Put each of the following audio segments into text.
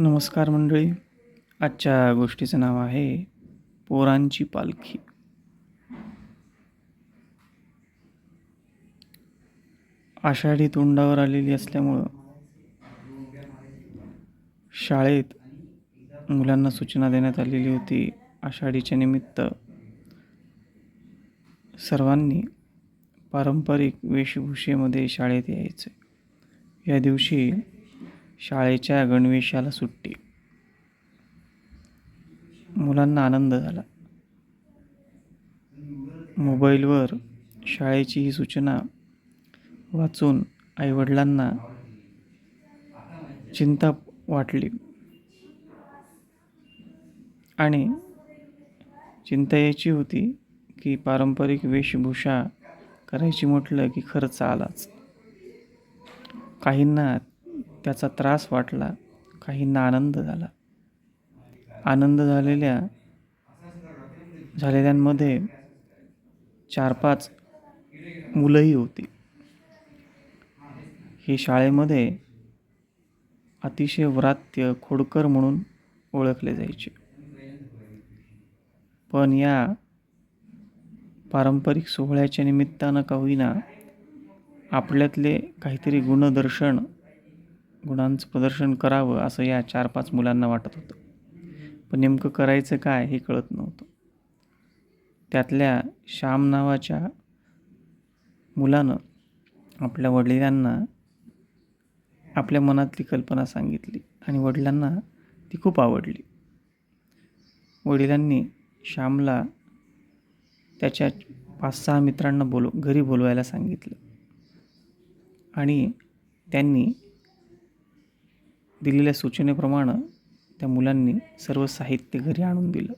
नमस्कार मंडळी. आजच्या गोष्टीचं नाव आहे पोरांची पालखी. आषाढी तोंडावर आलेली असल्यामुळं शाळेत मुलांना सूचना देण्यात आलेली होती. आषाढीच्या निमित्त सर्वांनी पारंपरिक वेशभूषेमध्ये शाळेत यायचे. या दिवशी शाळेच्या गणवेशाला सुट्टी. मुलांना आनंद झाला. मोबाईलवर शाळेची ही सूचना वाचून आईवडिलांना चिंता वाटली आणि चिंता याची होती की पारंपरिक वेशभूषा करायची म्हटलं की खर्च आलाच. काहींना त्याचा त्रास वाटला काहींना आनंद झाला. आनंद झालेल्या झालेल्यांमध्ये चार पाच मुलंही होती. ही शाळेमध्ये अतिशय व्रात्य खोडकर म्हणून ओळखले जायचे. पण या पारंपरिक सोहळ्याच्या निमित्तानं का होईना आपल्यातले काहीतरी गुणदर्शन गुणांचं प्रदर्शन करावं असं या चार पाच मुलांना वाटत होतं. पण नेमकं करायचं काय हे कळत नव्हतं. त्यातल्या श्याम नावाच्या मुलानं आपल्या वडिलांना आपल्या मनातली कल्पना सांगितली आणि वडिलांना ती खूप आवडली. वडिलांनी श्यामला त्याच्या पाच सहा मित्रांना बोलव घरी बोलवायला सांगितलं. आणि त्यांनी दिलेल्या सूचनेप्रमाणे त्या मुलांनी सर्व साहित्य घरी आणून दिलं.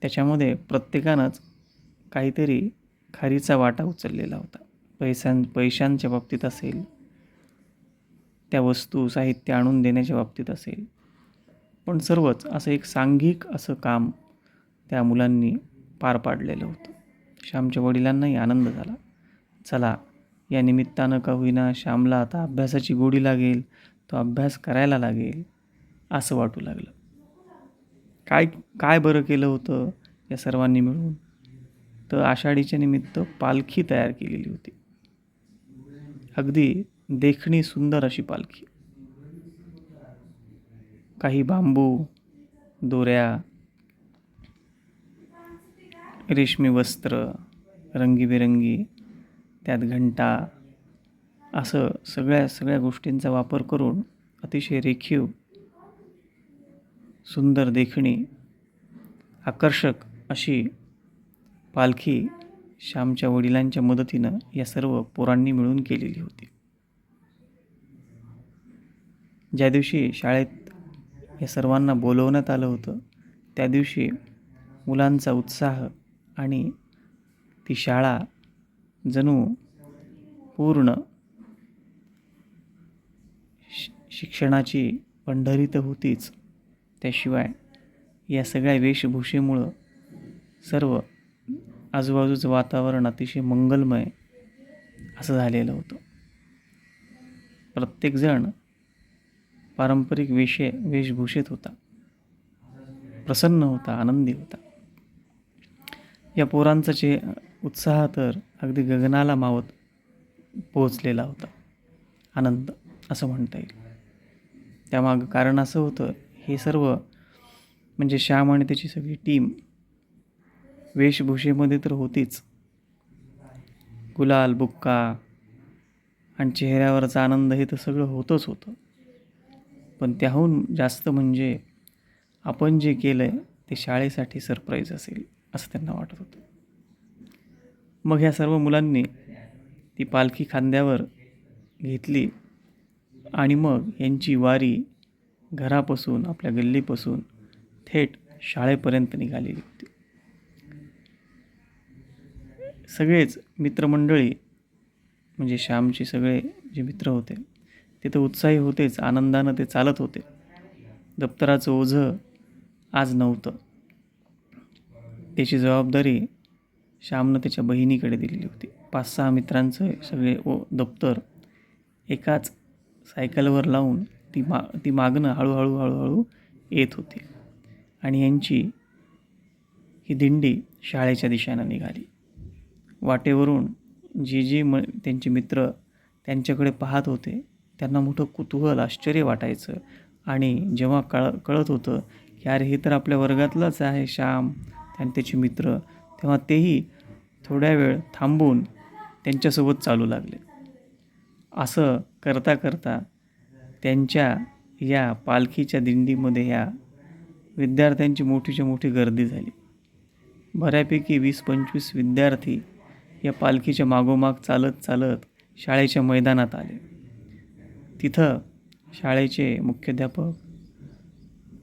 त्याच्यामध्ये प्रत्येकानंच काहीतरी खारीचा वाटा उचललेला होता. पैशां पैशांच्या बाबतीत असेल त्या वस्तू साहित्य आणून देण्याच्या बाबतीत असेल. पण सर्वच असं एक सांघिक असं काम त्या मुलांनी पार पाडलेलं होतं. श्यामच्या वडिलांनाही आनंद झाला. चला या निमित्तानं का होईना श्यामला आता अभ्यासाची गोडी लागेल तो अभ्यास करायला लागेल असं वाटू लागलं. काय काय बरं केलं होतं या सर्वांनी मिळून? तर आषाढीच्या निमित्त पालखी तयार केलेली होती. अगदी देखणी सुंदर अशी पालखी. काही बांबू दोऱ्या रेशमी वस्त्र रंगीबेरंगी त्यात घंटा असं सगळ्या सगळ्या गोष्टींचा वापर करून अतिशय रेखीव सुंदर देखणी आकर्षक अशी पालखी श्यामच्या वडिलांच्या मदतीनं या सर्व पोरांनी मिळून केलेली होती. ज्या दिवशी शाळेत या सर्वांना बोलवण्यात आलं होतं त्या दिवशी मुलांचा उत्साह आणि ती शाळा जणू पूर्ण शिक्षणाची पंढरी तर होतीच. त्याशिवाय या सगळ्या वेशभूषेमुळं सर्व आजूबाजूचं वातावरण अतिशय मंगलमय असं झालेलं होतं. प्रत्येकजण पारंपरिक वेशे वेशभूषेत होता. प्रसन्न होता आनंदी होता. या पोरांचा चे उत्साह तर अगदी गगनाला मावत पोहोचलेला होता. आनंद असं म्हणता येईल. त्यामागं कारण असं होतं हे सर्व म्हणजे श्याम आणि त्याची सगळी टीम वेशभूषेमध्ये तर होतीच. गुलाल बुक्का आणि चेहऱ्यावरचा आनंद हे तर सगळं होतंच होतं. पण त्याहून जास्त म्हणजे आपण जे केलं आहे ते शाळेसाठी सरप्राईज असेल असं त्यांना वाटत होतं. मग ह्या सर्व मुलांनी ती पालखी खांद्यावर घेतली आणि मग यांची वारी घरापासून आपल्या गल्लीपासून थेट शाळेपर्यंत निघालेली होती सगळेच मित्रमंडळी म्हणजे श्यामचे सगळे जे मित्र होते ते तर उत्साही होतेच आनंदानं ते चालत होते. दप्तराचं ओझं आज नव्हतं. त्याची जबाबदारी श्यामनं त्याच्या बहिणीकडे दिलेली होती. पाच सहा मित्रांचं सगळे ओ दप्तर एकाच सायकलवर लावून ती मा ती मागणं हळूहळू हळूहळू येत होती. आणि यांची ही दिंडी शाळेच्या दिशेनं निघाली. वाटेवरून जे जे म त्यांचे मित्र त्यांच्याकडे पाहत होते त्यांना मोठं कुतूहल आश्चर्य वाटायचं. आणि जेव्हा कळ कळत होतं की अरे हे तर आपल्या वर्गातलंच आहे श्याम आणि त्याचे मित्र तेव्हा तेही थोड्या वेळ थांबून त्यांच्यासोबत चालू लागले. असं करता करता त्यांच्या या पालखीच्या दिंडीमध्ये ह्या विद्यार्थ्यांची मोठीच्या मोठी गर्दी झाली. बऱ्यापैकी वीस पंचवीस विद्यार्थी या पालखीच्या मागोमाग चालत चालत शाळेच्या मैदानात आले. तिथं शाळेचे मुख्याध्यापक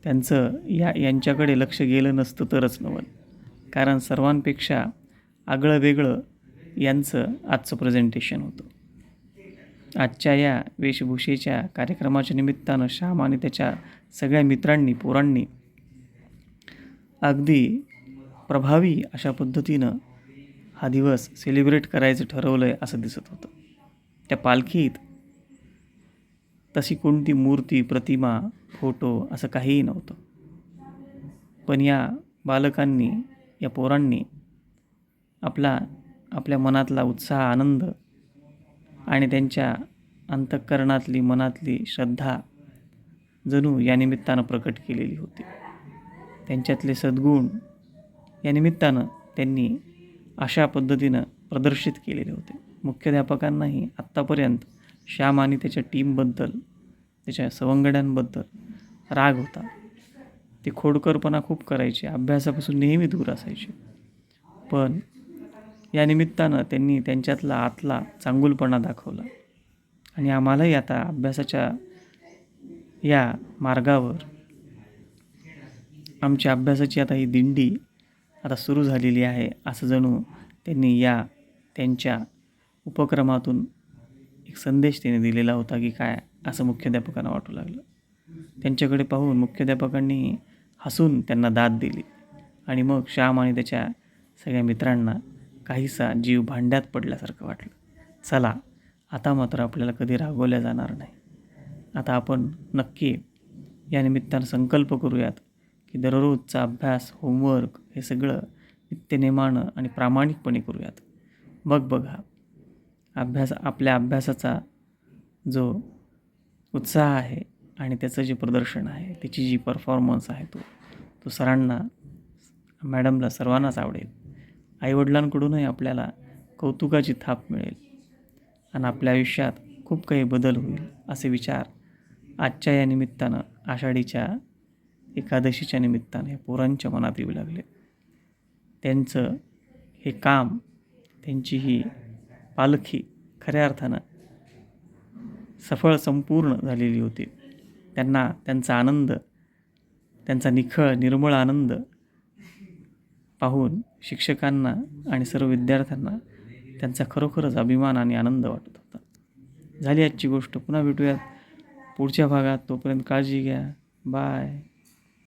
त्यांचं या यांच्याकडे लक्ष गेलं नसतं तरच नवल कारण सर्वांपेक्षा आगळं वेगळं यांचं आजचं प्रेझेंटेशन होतं. आजच्या या वेशभूषेच्या कार्यक्रमाच्या निमित्तानं श्याम आणि त्याच्या सगळ्या मित्रांनी पोरांनी अगदी प्रभावी अशा पद्धतीनं हा दिवस सेलिब्रेट करायचं ठरवलं आहे असं दिसत होतं. त्या पालखीत तशी कोणती मूर्ती प्रतिमा फोटो असं काहीही नव्हतं. पण या बालकांनी या पोरांनी आपला आपल्या मनातला उत्साह आनंद आणि त्यांच्या अंतःकरणातली मनातली श्रद्धा जणू या निमित्तानं प्रकट केलेली होती. त्यांच्यातले सद्गुण या निमित्तानं त्यांनी अशा पद्धतीनं प्रदर्शित केलेले होते. मुख्याध्यापकांनाही आत्तापर्यंत श्याम आणि त्याच्या टीमबद्दल त्याच्या सवंगड्यांबद्दल राग होता. ते खोडकरपणा खूप करायचे अभ्यासापासून नेहमी दूर असायचे. पण या निमित्तानं त्यांनी त्यांच्यातला आतला चांगुलपणा दाखवला. आणि आम्हालाही आता अभ्यासाच्या या मार्गावर आमच्या अभ्यासाची आता ही दिंडी आता सुरू झालेली आहे असं जणू त्यांनी या त्यांच्या उपक्रमातून एक संदेश त्यांनी दिलेला होता की काय असं मुख्याध्यापकांना वाटू लागलं. त्यांच्याकडे पाहून मुख्याध्यापकांनी हसून त्यांना दाद दिली. आणि मग श्याम आणि त्याच्या सगळ्या मित्रांना काहीसा जीव भांड्यात पडल्यासारखं वाटलं. चला आता मात्र आपल्याला कधी रागवल्या जाणार नाही. आता आपण नक्की या निमित्तानं संकल्प करूयात की दररोजचा अभ्यास होमवर्क हे सगळं नित्यनेमानं आणि प्रामाणिकपणे करूयात. बघ बघा अभ्यास आपल्या अभ्यासाचा जो उत्साह आहे आणि त्याचं जे प्रदर्शन आहे त्याची जी परफॉर्मन्स आहे तो तो सरांना मॅडमला सर्वांनाच आवडेल. आईवडिलांकडूनही आपल्याला कौतुकाची थाप मिळेल आणि आपल्या आयुष्यात खूप काही बदल होईल असे विचार आजच्या या निमित्तानं आषाढीच्या एकादशीच्या निमित्तानं हे पोरांच्या मनात येऊ लागले. त्यांचं हे काम त्यांची ही पालखी खऱ्या अर्थानं सफळ संपूर्ण झालेली होती. त्यांना त्यांचा आनंद त्यांचा निखळ निर्मळ आनंद पाहून शिक्षकांना आणि सर्व विद्यार्थ्यांना त्यांचा खरोखरच अभिमान आणि आनंद वाटत होता. झाली आजची गोष्ट. पुन्हा भेटूयात पुढच्या भागात. तोपर्यंत काळजी घ्या. बाय.